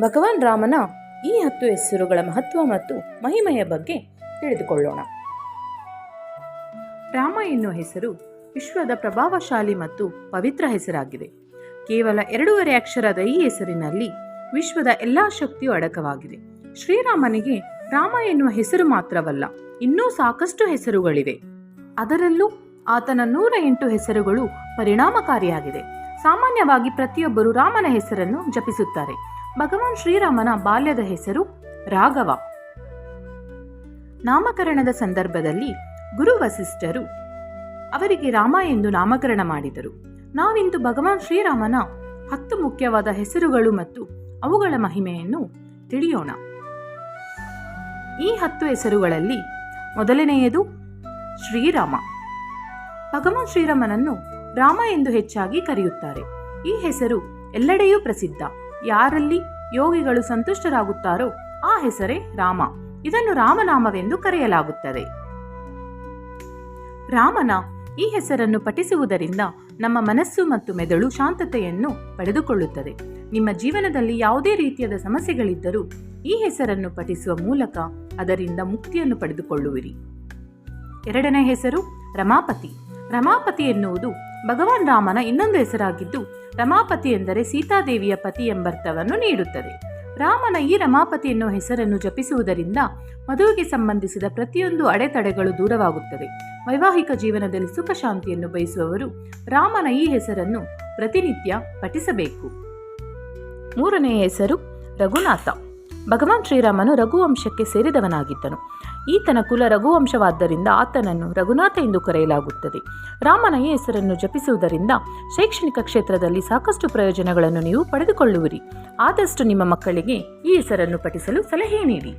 ಭಗವಾನ್ ರಾಮನ ಈ ಹತ್ತು ಹೆಸರುಗಳ ಮಹತ್ವ ಮತ್ತು ಮಹಿಮೆಯ ಬಗ್ಗೆ ತಿಳಿದುಕೊಳ್ಳೋಣ. ರಾಮ ಎನ್ನುವ ಹೆಸರು ವಿಶ್ವದ ಪ್ರಭಾವಶಾಲಿ ಮತ್ತು ಪವಿತ್ರ ಹೆಸರಾಗಿದೆ. ಕೇವಲ ಎರಡೂವರೆ ಅಕ್ಷರದ ಈ ಹೆಸರಿನಲ್ಲಿ ವಿಶ್ವದ ಎಲ್ಲಾ ಶಕ್ತಿಯು ಅಡಕವಾಗಿದೆ. ಶ್ರೀರಾಮನಿಗೆ ರಾಮ ಎನ್ನುವ ಹೆಸರು ಮಾತ್ರವಲ್ಲ, ಇನ್ನೂ ಸಾಕಷ್ಟು ಹೆಸರುಗಳಿವೆ. ಅದರಲ್ಲೂ ಆತನ ನೂರ ಎಂಟು ಹೆಸರುಗಳು ಪರಿಣಾಮಕಾರಿಯಾಗಿದೆ. ಸಾಮಾನ್ಯವಾಗಿ ಪ್ರತಿಯೊಬ್ಬರು ರಾಮನ ಹೆಸರನ್ನು ಜಪಿಸುತ್ತಾರೆ. ಭಗವಾನ್ ಶ್ರೀರಾಮನ ಬಾಲ್ಯದ ಹೆಸರು ರಾಘವ. ನಾಮಕರಣದ ಸಂದರ್ಭದಲ್ಲಿ ಗುರು ವಸಿಷ್ಠರು ಅವರಿಗೆ ರಾಮ ಎಂದು ನಾಮಕರಣ ಮಾಡಿದರು. ನಾವಿಂದು ಭಗವಾನ್ ಶ್ರೀರಾಮನ ಹತ್ತು ಮುಖ್ಯವಾದ ಹೆಸರುಗಳು ಮತ್ತು ಅವುಗಳ ಮಹಿಮೆಯನ್ನು ತಿಳಿಯೋಣ. ಈ ಹತ್ತು ಹೆಸರುಗಳಲ್ಲಿ ಮೊದಲನೆಯದು ಶ್ರೀರಾಮ. ಭಗವಾನ್ ಶ್ರೀರಾಮನನ್ನು ರಾಮ ಎಂದು ಹೆಚ್ಚಾಗಿ ಕರೆಯುತ್ತಾರೆ. ಈ ಹೆಸರು ಎಲ್ಲೆಡೆಯೂ ಪ್ರಸಿದ್ಧ. ಯಾರಲ್ಲಿ ಯೋಗಿಗಳು ಸಂತುಷ್ಟರಾಗುತ್ತಾರೋ ಆ ಹೆಸರೇ ರಾಮ. ಇದನ್ನು ರಾಮನಾಮವೆಂದು ಕರೆಯಲಾಗುತ್ತದೆ. ರಾಮನ ಈ ಹೆಸರನ್ನು ಪಠಿಸುವುದರಿಂದ ನಮ್ಮ ಮನಸ್ಸು ಮತ್ತು ಮೆದುಳು ಶಾಂತತೆಯನ್ನು ಪಡೆದುಕೊಳ್ಳುತ್ತದೆ. ನಿಮ್ಮ ಜೀವನದಲ್ಲಿ ಯಾವುದೇ ರೀತಿಯಾದ ಸಮಸ್ಯೆಗಳಿದ್ದರೂ ಈ ಹೆಸರನ್ನು ಪಠಿಸುವ ಮೂಲಕ ಅದರಿಂದ ಮುಕ್ತಿಯನ್ನು ಪಡೆದುಕೊಳ್ಳುವಿರಿ. ಎರಡನೇ ಹೆಸರು ರಮಾಪತಿ. ರಮಾಪತಿ ಎನ್ನುವುದು ಭಗವಾನ್ ರಾಮನ ಇನ್ನೊಂದು ಹೆಸರಾಗಿದ್ದು ರಮಾಪತಿ ಎಂದರೆ ಸೀತಾದೇವಿಯ ಪತಿ ಎಂಬರ್ಥವನ್ನು ನೀಡುತ್ತದೆ. ರಾಮನ ಈ ರಮಾಪತಿ ಎನ್ನುವ ಹೆಸರನ್ನು ಜಪಿಸುವುದರಿಂದ ಮದುವೆಗೆ ಸಂಬಂಧಿಸಿದ ಪ್ರತಿಯೊಂದು ಅಡೆತಡೆಗಳು ದೂರವಾಗುತ್ತದೆ ವೈವಾಹಿಕ ಜೀವನದಲ್ಲಿ ಸುಖ ಶಾಂತಿಯನ್ನು ಬಯಸುವವರು ರಾಮನ ಈ ಹೆಸರನ್ನು ಪ್ರತಿನಿತ್ಯ ಪಠಿಸಬೇಕು. ಮೂರನೆಯ ಹೆಸರು ರಘುನಾಥ. ಭಗವಾನ್ ಶ್ರೀರಾಮನು ರಘುವಂಶಕ್ಕೆ ಸೇರಿದವನಾಗಿದ್ದನು. ಈತನ ಕುಲ ರಘುವಂಶವಾದ್ದರಿಂದ ಆತನನ್ನು ರಘುನಾಥ ಎಂದು ಕರೆಯಲಾಗುತ್ತದೆ. ರಾಮನ ಈ ಹೆಸರನ್ನು ಜಪಿಸುವುದರಿಂದ ಶೈಕ್ಷಣಿಕ ಕ್ಷೇತ್ರದಲ್ಲಿ ಸಾಕಷ್ಟು ಪ್ರಯೋಜನಗಳನ್ನು ನೀವು ಪಡೆದುಕೊಳ್ಳುವಿರಿ. ಆದಷ್ಟು ನಿಮ್ಮ ಮಕ್ಕಳಿಗೆ ಈ ಹೆಸರನ್ನು ಪಠಿಸಲು ಸಲಹೆ ನೀಡಿ.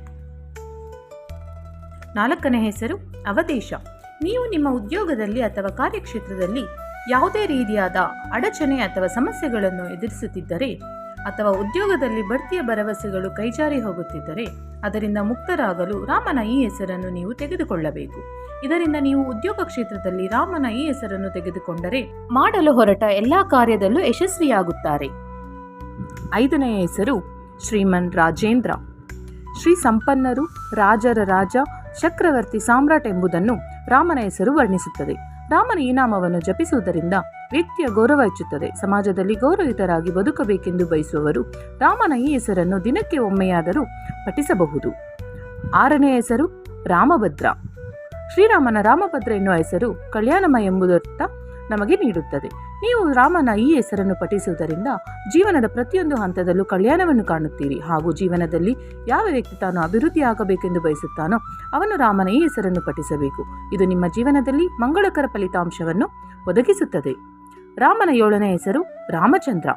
ನಾಲ್ಕನೇ ಹೆಸರು ಅವದೇಶ ನೀವು ನಿಮ್ಮ ಉದ್ಯೋಗದಲ್ಲಿ ಅಥವಾ ಕಾರ್ಯಕ್ಷೇತ್ರದಲ್ಲಿ ಯಾವುದೇ ರೀತಿಯಾದ ಅಡಚಣೆ ಅಥವಾ ಸಮಸ್ಯೆಗಳನ್ನು ಎದುರಿಸುತ್ತಿದ್ದರೆ ಅಥವಾ ಉದ್ಯೋಗದಲ್ಲಿ ಬಡ್ತಿಯ ಭರವಸೆಗಳು ಕೈಜಾರಿ ಹೋಗುತ್ತಿದ್ದರೆ ಅದರಿಂದ ಮುಕ್ತರಾಗಲು ರಾಮನ ಈ ಹೆಸರನ್ನು ನೀವು ತೆಗೆದುಕೊಳ್ಳಬೇಕು. ಇದರಿಂದ ನೀವು ಉದ್ಯೋಗ ಕ್ಷೇತ್ರದಲ್ಲಿ ರಾಮನ ಈ ಹೆಸರನ್ನು ತೆಗೆದುಕೊಂಡರೆ ಮಾಡಲು ಹೊರಟ ಎಲ್ಲಾ ಕಾರ್ಯದಲ್ಲೂ ಯಶಸ್ವಿಯಾಗುತ್ತಾರೆ. ಐದನೆಯ ಹೆಸರು ಶ್ರೀಮನ್ ರಾಜೇಂದ್ರ. ಶ್ರೀ ಸಂಪನ್ನರು, ರಾಜರ ರಾಜ, ಚಕ್ರವರ್ತಿ ಸಾಮ್ರಾಟ್ ಎಂಬುದನ್ನು ರಾಮನ ಹೆಸರು ವರ್ಣಿಸುತ್ತದೆ. ರಾಮನ ಈ ನಾಮವನ್ನು ಜಪಿಸುವುದರಿಂದ ವ್ಯಕ್ತಿಯ ಗೌರವ ಹೆಚ್ಚುತ್ತದೆ. ಸಮಾಜದಲ್ಲಿ ಗೌರವಿತರಾಗಿ ಬದುಕಬೇಕೆಂದು ಬಯಸುವವರು ರಾಮನ ಈ ಹೆಸರನ್ನು ದಿನಕ್ಕೆ ಒಮ್ಮೆಯಾದರೂ ಪಠಿಸಬಹುದು. ಆರನೇ ಹೆಸರು ರಾಮಭದ್ರ. ಶ್ರೀರಾಮನ ರಾಮಭದ್ರ ಎನ್ನುವ ಹೆಸರು ಕಲ್ಯಾಣಮ ಎಂಬುದರ್ಥ ನಮಗೆ ನೀಡುತ್ತದೆ. ನೀವು ರಾಮನ ಈ ಹೆಸರನ್ನು ಪಠಿಸುವುದರಿಂದ ಜೀವನದ ಪ್ರತಿಯೊಂದು ಹಂತದಲ್ಲೂ ಕಲ್ಯಾಣವನ್ನು ಕಾಣುತ್ತೀರಿ. ಹಾಗೂ ಜೀವನದಲ್ಲಿ ಯಾವ ವ್ಯಕ್ತಿ ತಾನು ಅಭಿವೃದ್ಧಿಯಾಗಬೇಕೆಂದು ಬಯಸುತ್ತಾನೋ ಅವನು ರಾಮನ ಈ ಹೆಸರನ್ನು ಪಠಿಸಬೇಕು. ಇದು ನಿಮ್ಮ ಜೀವನದಲ್ಲಿ ಮಂಗಳಕರ ಫಲಿತಾಂಶವನ್ನು ಒದಗಿಸುತ್ತದೆ. ರಾಮನ ಏಳನೇ ಹೆಸರು ರಾಮಚಂದ್ರ.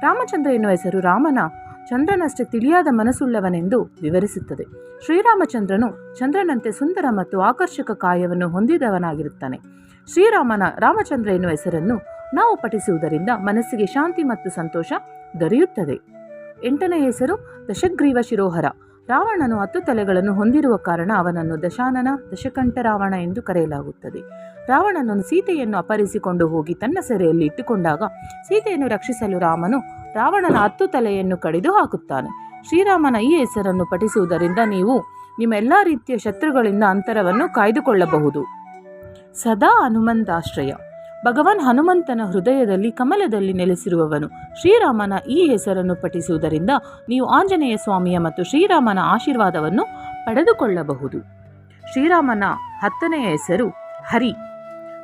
ರಾಮಚಂದ್ರ ಎನ್ನುವ ಹೆಸರು ರಾಮನ ಚಂದ್ರನಷ್ಟೇ ತಿಳಿಯಾದ ಮನಸ್ಸುಳ್ಳವನೆಂದು ವಿವರಿಸುತ್ತದೆ. ಶ್ರೀರಾಮಚಂದ್ರನು ಚಂದ್ರನಂತೆ ಸುಂದರ ಮತ್ತು ಆಕರ್ಷಕ ಕಾಯವನ್ನು ಹೊಂದಿದವನಾಗಿರುತ್ತಾನೆ. ಶ್ರೀರಾಮನ ರಾಮಚಂದ್ರ ಎನ್ನುವ ಹೆಸರನ್ನು ನಾವು ಪಠಿಸುವುದರಿಂದ ಮನಸ್ಸಿಗೆ ಶಾಂತಿ ಮತ್ತು ಸಂತೋಷ ದೊರೆಯುತ್ತದೆ. ಎಂಟನೇ ಹೆಸರು ದಶಗ್ರೀವ ಶಿರೋಹರ. ರಾವಣನು ಹತ್ತು ತಲೆಗಳನ್ನು ಹೊಂದಿರುವ ಕಾರಣ ಅವನನ್ನು ದಶಾನನ ದಶಕಂಠ ರಾವಣ ಎಂದು ಕರೆಯಲಾಗುತ್ತದೆ. ರಾವಣನನ್ನು ಸೀತೆಯನ್ನು ಅಪಹರಿಸಿಕೊಂಡು ಹೋಗಿ ತನ್ನ ಸೆರೆಯಲ್ಲಿ ಇಟ್ಟುಕೊಂಡಾಗ ಸೀತೆಯನ್ನು ರಕ್ಷಿಸಲು ರಾಮನು ರಾವಣನ ಹತ್ತು ತಲೆಯನ್ನು ಕಡಿದು ಹಾಕುತ್ತಾನೆ. ಶ್ರೀರಾಮನ ಈ ಹೆಸರನ್ನು ಪಠಿಸುವುದರಿಂದ ನೀವು ನಿಮ್ಮ ಎಲ್ಲ ರೀತಿಯ ಶತ್ರುಗಳಿಂದ ಅಂತರವನ್ನು ಕಾಯ್ದುಕೊಳ್ಳಬಹುದು. ಸದಾ ಹನುಮಂತಾಶ್ರಯ. ಭಗವಾನ್ ಹನುಮಂತನ ಹೃದಯದಲ್ಲಿ ಕಮಲದಲ್ಲಿ ನೆಲೆಸಿರುವವನು ಶ್ರೀರಾಮನ ಈ ಹೆಸರನ್ನು ಪಠಿಸುವುದರಿಂದ ನೀವು ಆಂಜನೇಯ ಸ್ವಾಮಿಯ ಮತ್ತು ಶ್ರೀರಾಮನ ಆಶೀರ್ವಾದವನ್ನು ಪಡೆದುಕೊಳ್ಳಬಹುದು. ಶ್ರೀರಾಮನ ಹತ್ತನೆಯ ಹೆಸರು ಹರಿ.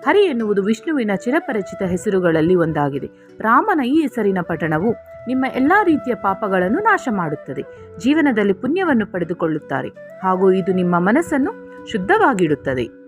ಹರಿ ಎನ್ನುವುದು ವಿಷ್ಣುವಿನ ಚಿರಪರಿಚಿತ ಹೆಸರುಗಳಲ್ಲಿ ಒಂದಾಗಿದೆ. ರಾಮನ ಈ ಹೆಸರಿನ ಪಠಣವು ನಿಮ್ಮ ಎಲ್ಲ ರೀತಿಯ ಪಾಪಗಳನ್ನು ನಾಶ ಮಾಡುತ್ತದೆ ಜೀವನದಲ್ಲಿ ಪುಣ್ಯವನ್ನು ಪಡೆದುಕೊಳ್ಳುತ್ತಾರೆ ಹಾಗೂ ಇದು ನಿಮ್ಮ ಮನಸ್ಸನ್ನು ಶುದ್ಧವಾಗಿಡುತ್ತದೆ.